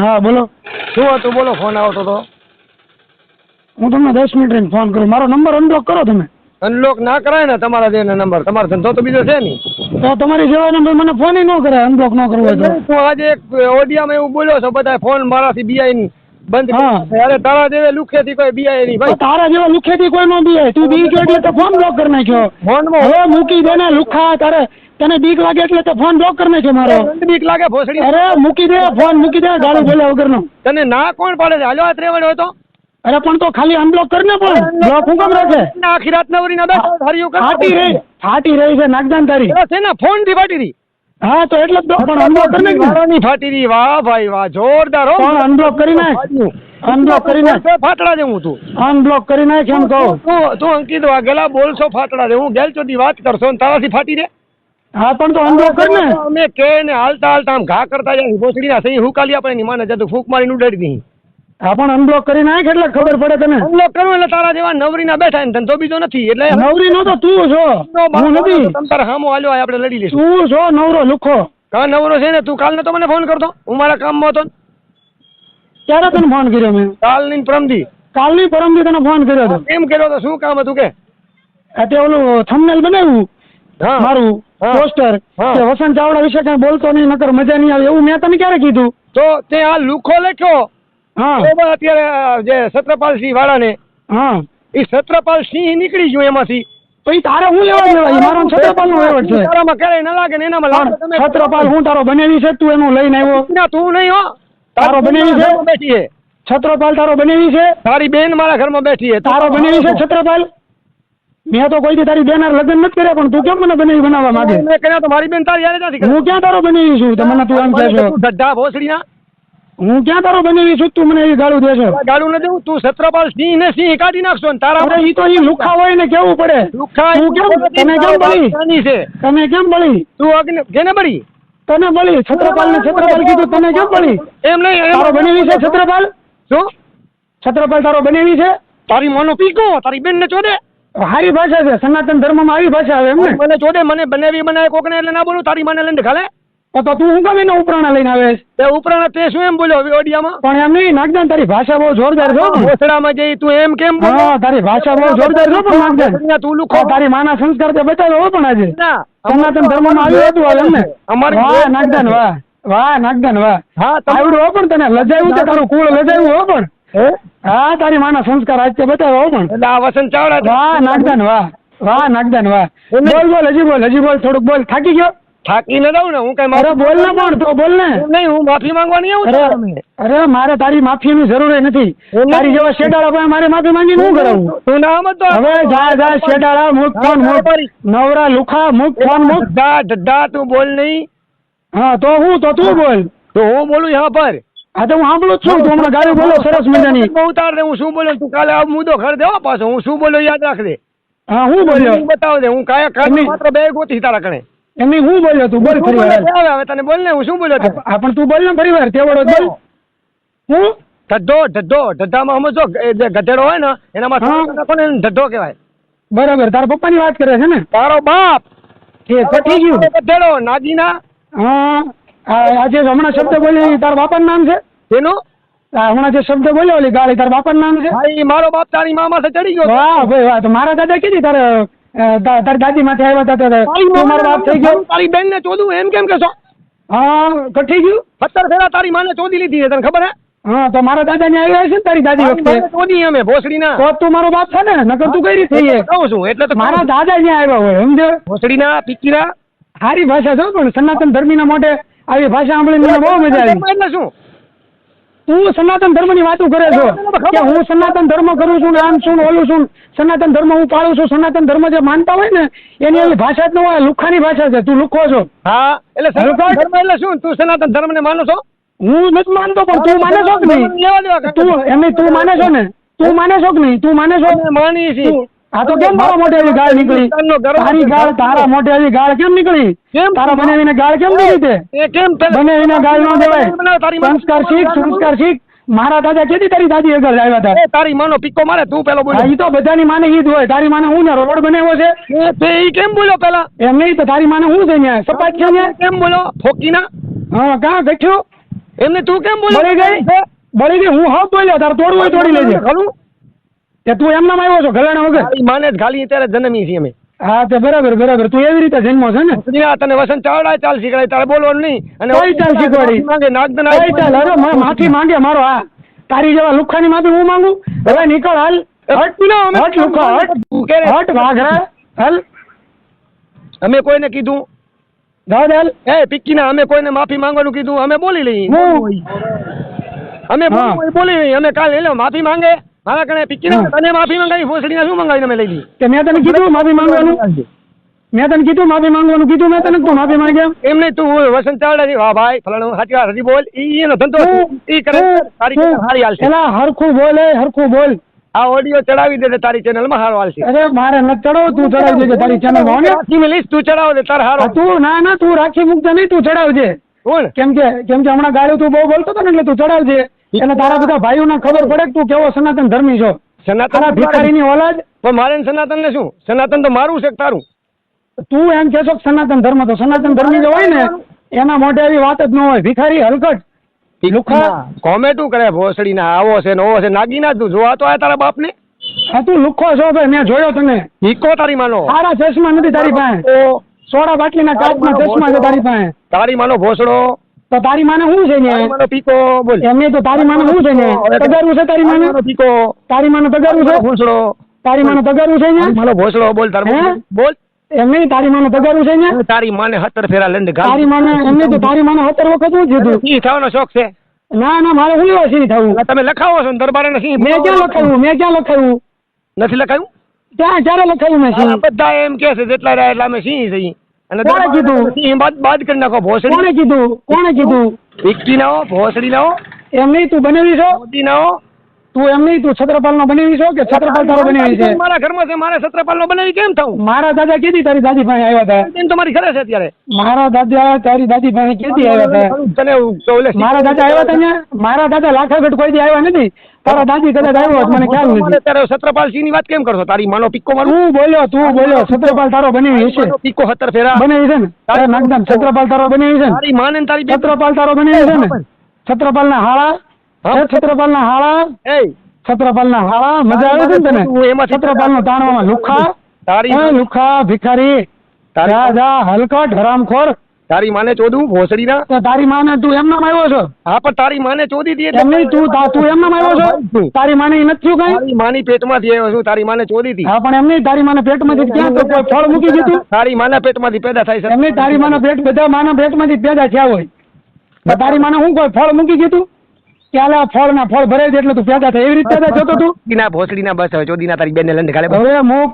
હા બોલો. શું હતું? બોલો ફોન આવતો હતો હું તમને દસ મિનિટ રહીને ફોન કરું. મારો નંબર અનબ્લોક કરો તમે. અનલોક ના કરાય ને તમારા જેને નંબર તમારો ધંધો તો બીજો છે નહીં. તો તમારી જેવા નંબર મને ફોન ન કરાય. અનબ્લોક ન કરવો તો. આજે એક ઓડિયામાં એવું બોલ્યો છો બધા ફોન મારાથી બીઆઈ બંધ. અરે તારા જેવે લુખેથી કોઈ બીઆઈ નહીં ભાઈ. તારા જેવા લુખેથી કોઈ નો બીઆઈ તું બી ગયો એટલે તો ફોન બ્લોક કરી નાખ્યો. ફોન હવે મૂકી દે ને લુખા તારે તને બીક લાગે એટલે તો ફોન બ્લોક કરી છે મારો. બીક લાગે ભોસડી. અરે મૂકી દે ફોન મૂકી દે ગાડી બોલ્યા વગરનો. તને ના કોણ પાડે છે? હાલો આ ત્રેવડ હોય તો. અરે પણ તો ખાલી અનબ્લોક કરીને પણ. બ્લોક હું કેમ રાખે? આખી રાત નવરી ના બેઠા હરિયું ફાટી રહી ફાટી રહી છે નાગદાન તારી. છે ને ફોનથી ફાટી રહી? હા તો એટલે પણ અનબ્લોક કરી નાખ ને. વાળાની ફાટી રહી. વાહ ભાઈ વાહ જોરદાર હો. પણ અનબ્લોક કરી નાખ. અનબ્લોક કરી નાખ. ફાટડા જેવું તું. અનબ્લોક કરી નાખ એમ કહું. તું અંકિત વાઘેલા બોલશો ફાટડા દે હું ગેલ ચોથી વાત કરશો ને તારાથી ફાટી દે હા પણ તો અનબ્લોક કર ને. અમે કે ને હાલતા હાલતા આમ ઘા કરતા જાય ભોસડી ના સહી હુકાલી આપણે ની માને જતો ફૂંક મારી ઉડાડી દી. હા પણ અનબ્લોક કરી નાખ એટલે ખબર પડે તને. અનબ્લોક કરવું એટલે તારા જેવા નવરી ના બેઠા ને ધંધો બીજો નથી એટલે નવરી નો તો તું છો. હું નથી. તમ તારે હામો હાલ્યો આપણે લડી લઈશું. તું છો નવરો લુખો. કા નવરો છે ને તું કાલ ને તો મને ફોન કરતો. હું મારા કામમાં હતો ને. ક્યારે તને ફોન કર્યો મેં? કાલની પરમદી. કાલ કાલની પરમદી તને ફોન કર્યો હતો. એમ કર્યો તો શું કામ હતું કે? આ તે ઓલું થંબનેલ બનાવ્યું? મારું. પોસ્ટર કે વસંત ચાવડા વિશે કઈ બોલતો નહીં નકર મજા નહીં આવે એવું મેં તમે ક્યારે કીધું? તો તે આ લુખો લખ્યો હા. અત્યારે જે સત્રપાલ સિંહ વાળાને હા. એ સત્રપાલ સિંહ નીકળી ગયું એમાંથી. પછી તારે હું લેવા દેવા મારો છત્રપાલ નો વહીવટ છે. તારામાં ક્યારેય ન લાગે ને એનામાં છત્રપાલ હું તારો બનેવી છે? તું એનું લઈને આવ્યો? ના તું નહીં હો. તારો બનેવી છે? બેઠી છે છત્રપાલ તારો બનેવી છે? તારી બેન મારા ઘરમાં બેઠી છે તારો બનેવી છે છત્રપાલ મેં તો કોઈ દી તારી બેન લગ્ન નથી કર્યા પણ તું કેમ મને બનેવી બનાવવા માંગે? મેં કર્યા તો મારી બેન તારી યારે નથી હું ક્યાં તારો બનેવી છું? તો મને તું આમ કહે છો તું ભોસડીના. હું ક્યાં તારો બનેવી છું? તું મને એ ગાળું દે છો ગાડું ન દેવું તું છત્રપાલ સિંહ ને સિંહ કાઢી નાખશો ને તારા અરે ઈ તો ઈ લુખા હોય ને કેવું પડે? મુખા તું કેમ તમે કેમ બળી? છે. તમે કેમ બળી? તું અગ્ન કેને બળી? તને બળી? છત્રપાલ ને છત્રપાલ કીધું તને કેમ બળી? એમ નહીં તારો બનેવી છે છત્રપાલ? શું? છત્રપાલ તારો બનેવી છે? તારી મોનો પીકો તારી બેન ને ચોદે. હારી ભાષા છે. સનાતન ધર્મમાં આવી ભાષા આવે એમ ને? મને જોડે મને બનાવી બનાવે કોકને એટલે ના બોલું? તારી મને લઈને ખાલે? તો તો હું ગમે એના ઉપરાણા લઈને આવે? તે ઉપરાણા તે શું એમ બોલ્યો ઓડિયામાં? પણ એમ નહીં નાગદાન તારી ભાષા બહુ જોરદાર છે ભોસડામાં જઈ તું એમ કેમ બોલો? તારી ભાષા બહુ જોરદાર છે પણ નાગદાન. તું લુખો. તારી માના સંસ્કાર તે બતાવ્યો હો પણ આજે. સનાતન ધર્મમાં આવ્યું હતું હવે એમ ને અમારી વાહ નાગદાન વાહ. વાહ નાગદાન વાહ. હા આવડું હો પણ તને. લજાયું છે તારું કુળ લજાયું હો પણ. હા તારી માના સંસ્કાર આજે બતાવ્યો પણ. એટલે આ વસંત ચાવડા વાહ નાગદાન વાહ. વાહ નાગદાન વાહ. બોલ બોલ હજી બોલ હજી બોલ થોડુંક બોલ. થાકી ગયો? થાકી ન દઉં ને હું કઈ અરે બોલ ને પણ તો બોલ ને. નહીં હું માફી માંગવાની આવું અરે મારે તારી માફીની જરૂર ય નથી તારી જેવા શેડાળા પણ મારે માફી માંગી શું કરાવું. તું ના સમજતો હવે જા જા શેડાળા મુક ફોન મુક. નવરા લુખા મુક ફોન મુક. ધદ્ધા ધદ્ધા તું બોલ નહીં. હા તો હું તો તું બોલ. તો હું બોલું હા પર. હા તો હું સાંભળું છું. તું હમણાં ગાડી બોલો સરસ મજાની. બહુ ઉતાર દે હું શું બોલ્યો તું કાલે આ મુદ્દો ખર દેવો પાછો. હું શું બોલ્યો યાદ રાખ દે હા હું બોલ્યો? હું બતાવ દે. હું કાયા કાઢ માત્ર બે ગોતી તારા કણે. એમ હું બોલ્યો તું? બોલ ફરી વાર. હવે તને બોલ ને હું શું બોલ્યો તું? હા પણ તું બોલ ને ફરી વાર તેવડો બોલ. હું? ધદ્ધો ધદ્ધો. ધદ્ધામાં સમજો જે ગધેડો હોય ને એનામાં નાખો ને ધદ્ધો કહેવાય. બરાબર તારા પપ્પાની વાત કરે છે ને? તારો બાપ એ પતી ગયું. ગધેડો નાજીના હા. આજે હમણાં શબ્દ બોલી તાર બાપાનું નામ છે? એનું? હમણાં જે શબ્દ બોલ્યો ઓલી ગાળી તાર બાપાનું નામ છે? ભાઈ મારો બાપ તારી મા માથે ચડી ગયો વાહ ભાઈ વાહ તો મારા દાદા કીધી તારે તાર દાદી માથે આવ્યા હતા ત્યારે તું મારો બાપ થઈ ગયો? તારી બેન ને ચોદું એમ કેમ કેશો હા કઠી ગયું સત્તર ફેરા તારી માને ચોદી લીધી છે તને ખબર હે? હા તો મારા દાદા ને આવ્યા છે ને તારી દાદી તારી વખતે? ચોદી અમે ભોસડીના. તો તું મારો બાપ છે ને? નકર તું કઈ રીતે થઈ કહું છું એટલે તો મારા દાદા ને આવ્યા હોય સમજે ભોસડી ના પીકીના. સારી ભાષા છે પણ સનાતન ધર્મીના મોઢે આવી ભાષા સાંભળી મને બહુ મજા આવી. એટલે શું? તું સનાતન ધર્મની વાતો કરે છો. કે હું સનાતન ધર્મ કરું છું આમ છું ઓલું છું સનાતન ધર્મ હું પાળું છું સનાતન ધર્મ જે માનતા હોય ને એની એવી ભાષા જ ન હોય લુખાની ભાષા છે. તું લુખો છો. હા એટલે સનાતન ધર્મ એટલે શું? તું સનાતન ધર્મ ને માનો છો? હું નથી માનતો પણ તું માને છો કે નહીં. તું એમ તું માને છો ને? તું માને છો કે નહીં? તું માને છો? માની તું- આ તો કેમ તારા મોઢે આવી ગાળ નીકળી? તારી ગાળ તારા મોઢે આવી ગાળ કેમ નીકળી? કેમ? તારા બનાવીને ગાળ કેમ નીકળી તે? કેમ બનાવીને ગાળ ન દેવાય. સંસ્કાર શીખ સંસ્કાર શીખ. મારા દાદા કેદી તારી દાદી આગળ આવ્યા હતા? તારી માનો પીકો મારે તું પેલો બોલ એ તો બધાની માને ઈ જ હોય. તારી માને હું ને રોડ બનાવ્યો છે? એ તે ઈ કેમ બોલ્યો પેલા? એમ નહીં તો તારી માને હું છે ને સપાટ છે ને કેમ બોલો ફોકીના? હા કા ગઠ્યો એમને તું કેમ બોલ્યો? બળી ગઈ? બળી ગઈ? હું હા બોલ્યો તાર તોડવું હોય તોડી લેજે. ખરું? તે તું એમનામ આવ્યો છો ગલાણા વગર? માને જ ખાલી ત્યારે જન્મી છીએ અમે. હા તે બરાબર બરાબર. તું એવી રીતે જન્મો છે ને? ભોસડીના તને વસંત ચાવડા ચાલ શીખડાય તારે બોલવાનું નહીં. અને કોઈ ચાલ શીખવાડી? માંગે નાગદન આવી ચાલ? અરે મા- માફી માંગે મારો આ. તારી જેવા લુખાની માફી હું માંગુ? હવે નીકળ હાલ. હટ પેલા અમે- હટ લુખા હટ? હટ વાઘરા હાલ. અમે કોઈને કીધું? દાદા એ પિક્કીના અમે કોઈને માફી માંગવાનું કીધું? અમે બોલી લઈએ. અમે બોલી લઈએ. અમે કાલ એટલે માફી માંગે? મારા કણે પિક્ચર. તને માફી માંગાવી ફોસડીના શું મંગાવીને અમે લઈ લી કે મેં તને કીધું માફી માંગવાનું. મેં તને કીધું માફી માંગવાનું કીધું મેં તને તું માફી માંગ્યા એમ નહીં તું વસંત ચાવડા વાહ ભાઈ ફલાણો સાચી વાત હતી બોલ. ઈ એનો ધંધો ઈ કરે. તારી ચેનલ હારી હાલશે. એલા હરખું બોલ એ હરખું બોલ. આ ઓડિયો ચડાવી દે તારી તારી ચેનલમાં હારો હાલશે. અરે મારે ન ચડો તું ચડાવી કે તારી ચેનલમાં ને. રાખી મેલીશ તું ચડાવ દે તાર હારો. તું ના ના તું રાખી મૂકજે નહીં તું ચડાવજે. કોણ કેમ કે કેમ કે હમણાં ગાળું તું બહુ બોલતો હતો ને એટલે તું ચડાવજે. એટલે તારા બધા ભાઈઓને ખબર પડે કે તું કેવો સનાતન ધર્મી છો? સનાતન ભિખારીની ઓલાદ? પણ મારે સનાતન ને શું? સનાતન તો મારું છે તારું? તું એમ કે છો સનાતન ધર્મ તો સનાતન ધર્મ જો હોય ને એના મોઢે એવી વાત જ ન હોય. ભિખારી હલકટ. લુખા. કોમેટું કરે ભોસડી ના આવો છે ને ઓવો છે નાગીના તું. જોવા તો આ તારા બાપ ને હા તું લુખો છો ભાઈ મેં જોયો તને. ઈકો તારી માનો. સારા ચશ્મા નથી તારી પાસે. સોડા બાટલીના કાચના ચશ્મા છે તારી પાસે. તારી માનો ભોસડો. તો તારી માને શું છે ને? માનો પીકો બોલ. એમને તો તારી માને શું છે ને? તગારું છે તારી માને? પીકો. તારી માને તગારું છે? ભોસડો તારી માને તગારું છે ને? માનો ભોસડો બોલ તાર બોલ. એમને તારી માને તગારું છે ને? તારી માને હતર ફેરા લંડ તારી માને એમને તો તારી માને હતર વખત હું જીધું ઈ થવાનો શોખ છે? ના ના મારે હું સિંહ થવું? તમે લખાવો છો દરબારે ને સિંહ મેં ક્યાં લખાયું? મેં ક્યાં લખાયું? નથી લખાયું? ક્યાં ક્યારે લખાયું મેં સિંહ? બધા એમ કે છે જેટલા રહ્યા એટલા અમે સિંહ છીએ. અને કોણે કીધું? એ બાદ બાદ કરી નાખો ભોસડી. કોણે કીધું? કોણે કીધું? વિક્કી ના હો ભોસડી ના હો. એમ નહીં તું બનાવી છો? મોદી ના હો. તું એમ નહીં તું છત્રપાલ નો બનાવી છો કે છત્રપાલ તારો બનાવી છે? મારા ઘરમાં છે મારે છત્રપાલ નો બનાવી કેમ થવું મારા દાદા કેદી તારી દાદી પાસે આવ્યા હતા. એમ તો મારી ઘરે છે અત્યારે? મારા દાદા તારી દાદી પાસે કેદી આવ્યા હતા. તને મારા દાદા આવ્યા હતા ને મારા દાદા લાખાગઢ કોઈ દી આવ્યા નથી? તારા દાદી કદાચ આવ્યો મને ખ્યાલ નથી. તારો છત્રપાલ સિંહની વાત કેમ કરશો તારી માનો પિક્કો મારું? તું બોલ્યો તું બોલ્યો છત્રપાલ તારો બનાવી હશે. પિક્કો હતર ફેરા. બનાવી છે ને? તારે નાગદાન છત્રપાલ તારો બનાવી છે ને? તારી માને તારી છત્રપાલ તારો બનાવી છે ને? છત્રપાલ ના હાળા હા. છત્રપાલ ના હાળા? એ છત્રપાલ ના હાળા? મજા આવે છે ને તને? હું એમાંથી- છત્રપાલ નો તાણવામાં લુખા? તારી લુખા ભિખારી. તારી- જા હલકટ હરામખોર. તારી માને ચોદું ભોસડી ના તારી માને તું એમ નામ આવ્યો છો? હા પણ તારી માને ચોદી હતી એમ નહીં તું તું તું એમનામ આવ્યો છો? તારી માને નથી કઈ? તારી માની પેટમાંથી આવ્યો છું તારી માને ચોદી હતી હા પણ એમ નહીં તારી માને પેટમાંથી ક્યાં તો કોઈ ફળ મૂકી દીધું તારી માના પેટમાંથી પેદા થાય છે. એમ નહીં તારી માના પેટ બધા માના પેટમાંથી પેદા થયા હોય. તો તારી માને શું કોઈ ફળ મૂકી દીધું કે ફળ ના ફળ ભરાઈ દે એટલે તું પેદા થાય. એવી રીતે પેદા થતો તું? ભોસડીના ભોસડીના બસ હવે ચોદીના તારી બેનને લંડ ખાલે હવે મુક.